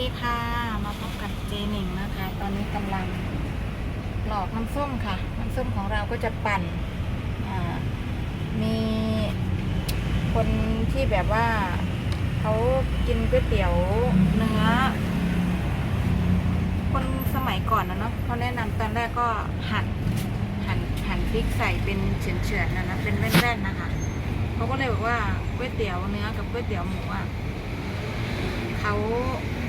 ดีค่ะ มาพบกับเจหนิงนะคะ ตอนนี้กำลังหลอกน้ำส้มค่ะ น้ำส้มของเราก็จะปั่นมีคนที่แบบว่าเขากินก๋วยเตี๋ยวเนื้อ คนสมัยก่อนนะเนาะเขาแนะนำตอนแรกก็หั่นหั่นหั่นพริกใส่เป็นเฉือนๆนะนะเป็นแว่นๆนะคะเขาก็เลยบอกว่าก๋วยเตี๋ยวเนื้อกับก๋วยเตี๋ยวหมูอะเขา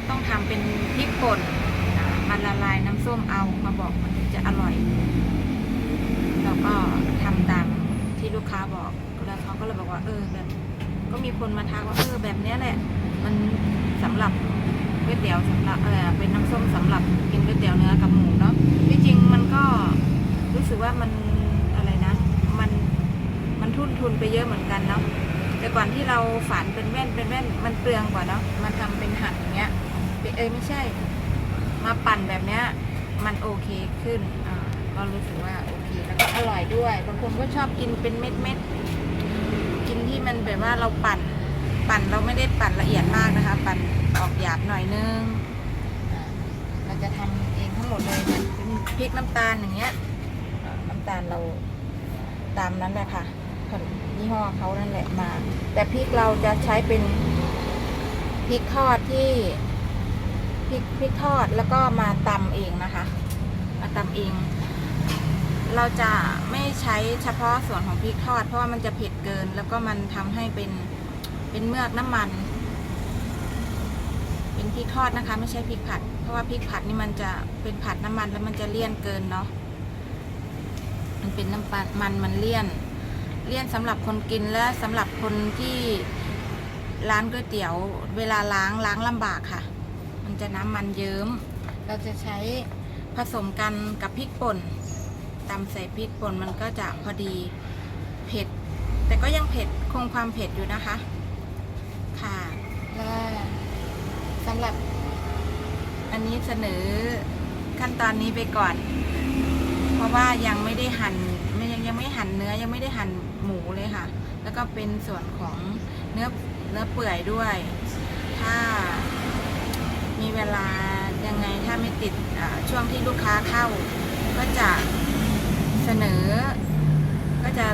ต้องทำเป็นพริกป่นอ่ามันละลายน้ำส้มเอามาบอกมันถึงจะอร่อย แล้วก็ทำตามที่ลูกค้าบอกแล้วเขาก็เลยบอกว่าเออแบบก็มีคนมาทักว่าเออแบบเนี้ยแหละ มันสำหรับก๋วยเตี๋ยวสำหรับเออเป็นน้ำส้มสำหรับกินก๋วยเตี๋ยวเนื้อกับหมูเนาะที่จริงมันก็รู้สึกว่ามันอะไรนะ มันมันทุ่นทุนไปเยอะเหมือนกันเนาะแต่ก่อนที่เราฝันเป็นแว่นเป็นแว่นมันเปลืองกว่าเนาะมันทำเป็นหั่นอย่างเงี้ย เป็นเอยไม่ใช่ มาปั่นแบบเนี้ยมันโอเคขึ้นอ่าก็รู้สึกว่าโอเคแล้วก็อร่อยด้วยบางคนก็ชอบกินเป็นเม็ดเม็ดกินที่มันแบบว่าเราปั่นปั่นเราไม่ได้ปั่นละเอียดมากนะคะ ปั่นออกหยาบหน่อยนึงเราจะทำเองทั้งหมดเลยเป็นพริกน้ำตาลอย่างเงี้ยน้ำตาลเราตามนั้นแหละค่ะยี่ห้อเขานั่นแหละมา แต่พริกเราจะใช้เป็นพริกทอดที่ พริกพริกทอดแล้วก็มาตำเองนะคะ มาตำเอง เราจะไม่ใช้เฉพาะส่วนของพริกทอด เพราะว่ามันจะเผ็ดเกิน แล้วก็มันทำให้เป็นเป็นเมือกน้ำมัน เป็นพริกทอดนะคะ ไม่ใช่พริกผัด เพราะว่าพริกผัดนี่มันจะเป็นผัดน้ำมันแล้วมันจะเลี่ยนเกินเนาะมันเป็นน้ำมันมันมันเลี่ยน เลี่ยนสำหรับคนกินและสำหรับคนที่ร้านก๋วยเตี๋ยว เวลาล้างล้างลำบากค่ะ มันจะน้ำมันเยิ้ม เราจะใช้ผสมกันกับพริกป่นตำใส่พริกป่นมันก็จะพอดีเผ็ด แต่ก็ยังเผ็ดคงความเผ็ดอยู่นะคะ ค่ะและสำหรับ อันนี้เสนอขั้นตอนนี้ไปก่อน เพราะว่ายังไม่ได้หั่นยังยังไม่หั่นเนื้อยังไม่ได้หั่นหมูเลยค่ะ แล้วก็เป็นส่วนของเนื้อเนื้อเปื่อยด้วย ถ้า เวลายังไงถ้าไม่ติดช่วงที่ลูกค้าเข้า ก็จะเสนอ ก็จะ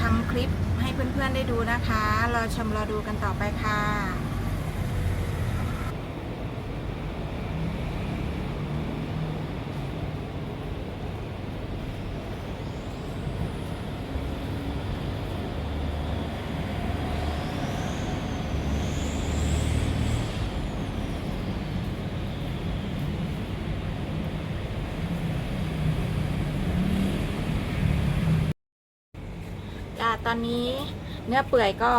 ทำคลิปให้เพื่อนๆได้ดูนะคะ รอชมรอดูกันต่อไปค่ะ จ้าตอนนี้เนื้อเปื่อยก็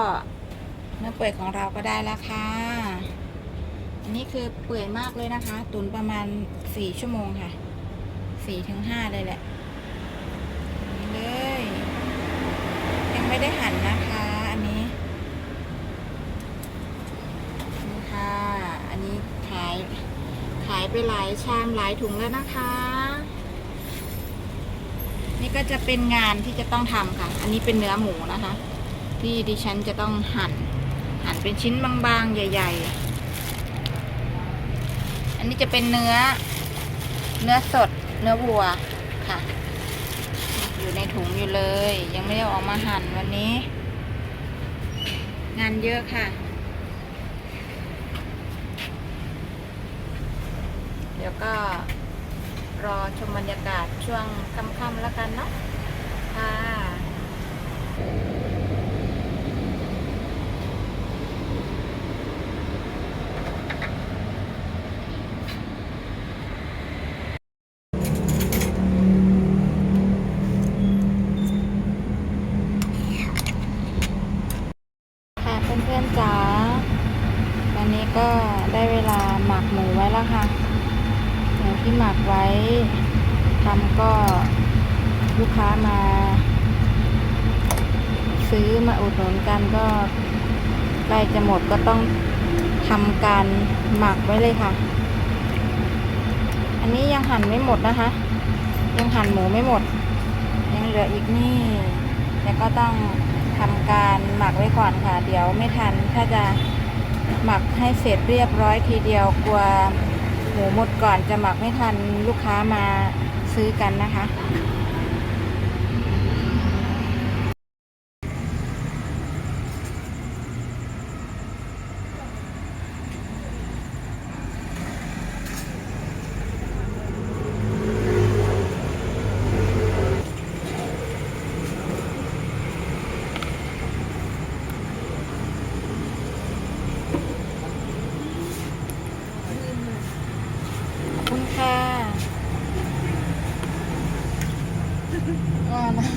เนื้อเปื่อยของเราก็ได้แล้วค่ะ อันนี้คือเปื่อยมากเลยนะคะ ตุนประมาณสี่ชั่วโมงค่ะสี่ถึงห้าเลยแหละนี่เลย ยังไม่ได้หั่นนะคะ อันนี้นี่ค่ะ อันนี้ขายขายไปหลายชามหลายถุงแล้วนะคะ นี่ก็จะเป็นงานที่จะต้องทำค่ะ อันนี้เป็นเนื้อหมูนะคะ ที่ดิฉันจะต้องหั่น หั่นเป็นชิ้นบางๆ ใหญ่ ๆ อันนี้จะเป็นเนื้อ เนื้อสด เนื้อวัวค่ะ อยู่ในถุงอยู่เลย ยังไม่ได้อออกมาหั่นวันนี้ งานเยอะค่ะ เดี๋ยวก็ รอชมบรรยากาศช่วงค่ำๆแล้วกันเนาะค่ะค่ะเพื่อนๆจ๋าตอนนี้ก็ได้เวลาหมักหมูไว้แล้วค่ะ ที่หมักไว้ทำก็ลูกค้ามา ซื้อมาอุดหนุนกันก็ใกล้จะหมดก็ต้องทำการหมักไว้เลยค่ะ อันนี้ยังหั่นไม่หมดนะคะ ยังหั่นหมูไม่หมด ยังเหลืออีกนี่แต่ก็ต้องทำการหมักไว้ก่อนค่ะ เดี๋ยวไม่ทันถ้าจะหมักให้เสร็จเรียบร้อยทีเดียวกลัว หมูหมดก่อนจะหมักไม่ทันลูกค้ามาซื้อกันนะคะ ขอบคุณค่ะว่านะ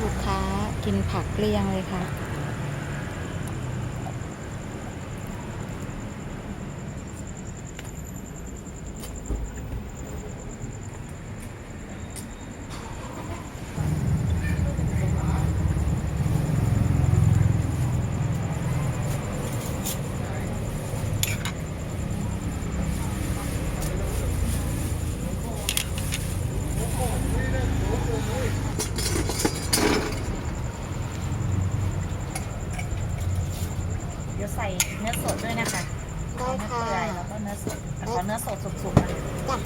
ลูกค้ากิน ผักเลียงเลยค่ะ ใส่เนื้อสดด้วยนะคะได้ค่ะเนื้อเปื่อยแล้วก็เนื้อสดแต่ขอเนื้อสดสุกๆนะจ้ะ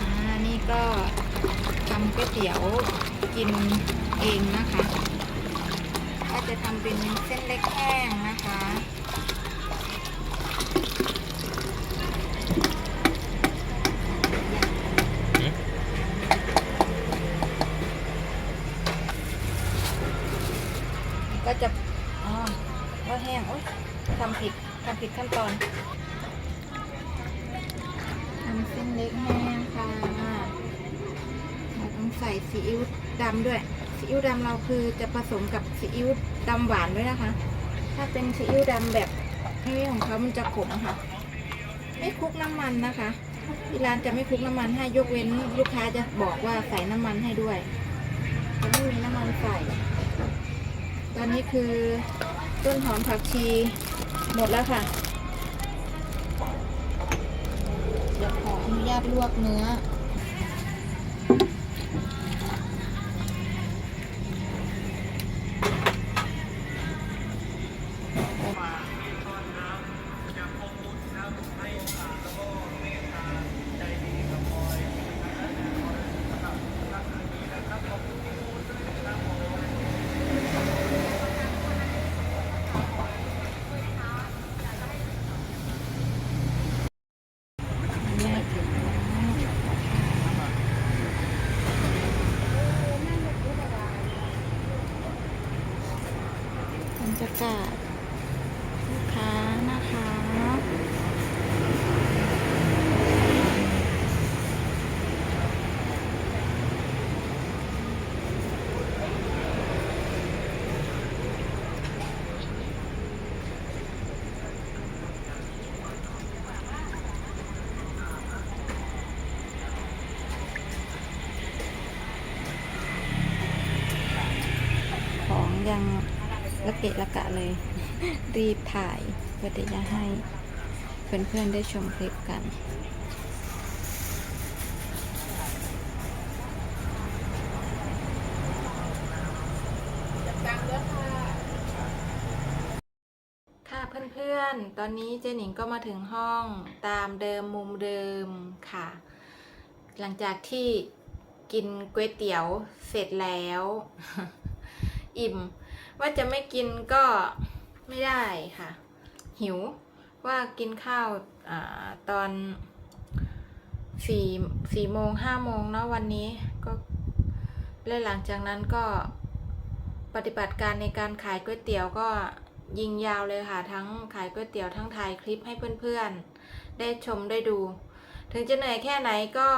อ่านี่ก็ทำก๋วยเตี๋ยวกินเองนะคะ ก็จะทำเป็นเส้นเล็กแห้งนะคะ ก็จะ อ๋อว่าแห้งโอ๊ยทำผิดทำผิดขั้นตอนทำเส้นเล็กแห้งค่ะเราต้องใส่ซีอิ๊วดำด้วยซีอิ๊วดำเราคือจะผสมกับซีอิ๊วดำหวานด้วยนะคะ ถ้าเป็นซีอิ๊วดำแบบให้ของเขามันจะขมค่ะ ไม่คลุกน้ำมันนะคะที่ร้านจะไม่คลุกน้ำมันให้ยกเว้นลูกค้าจะบอกว่าใส่น้ำมันให้ด้วยจะไม่มีน้ำมันใส่ ตอนนี้คือต้นหอมผักชี หมดแล้วค่ะ เดี๋ยวขออนุญาตลวกเนื้อ บรรยากลูกค้านะคะ ของยัง ละเกะละกะเลย รีบถ่ายเพื่อที่จะให้เพื่อนๆได้ชมคลิปกันค่ะเพื่อนๆ ตอนนี้เจหนิงก็มาถึงห้องตามเดิมมุมเดิมค่ะ หลังจากที่กินก๋วยเตี๋ยวเสร็จแล้ว อิ่ม ว่าจะไม่กินก็ไม่ได้ค่ะ หิวว่ากินข้าวอตอนสี่สี่โมงห้าโมงเนาะวันนี้ก็และหลังจากนั้นก็ปฏิบัติการในการขายก๋วยเตี๋ยวก็ยิงยาวเลยค่ะ ทั้งขายก๋วยเตี๋ยวทั้งถ่ายคลิปให้เพื่อนๆ ได้ชมได้ดู ถึงจะเหนื่อยแค่ไหนก็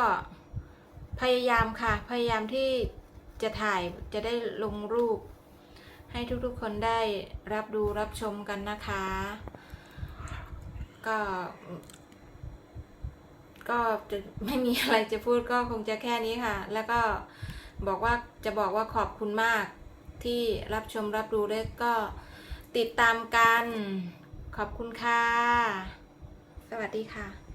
พยายามค่ะ พยายามที่จะถ่ายจะได้ลงรูป ให้ทุกๆคนได้รับดูรับชมกันนะคะ ก็ก็จะไม่มีอะไรจะพูดก็คงจะแค่นี้ค่ะ แล้วก็บอกว่าจะบอกว่าขอบคุณมากที่รับชมรับดูและก็ติดตามกัน ขอบคุณค่ะ สวัสดีค่ะ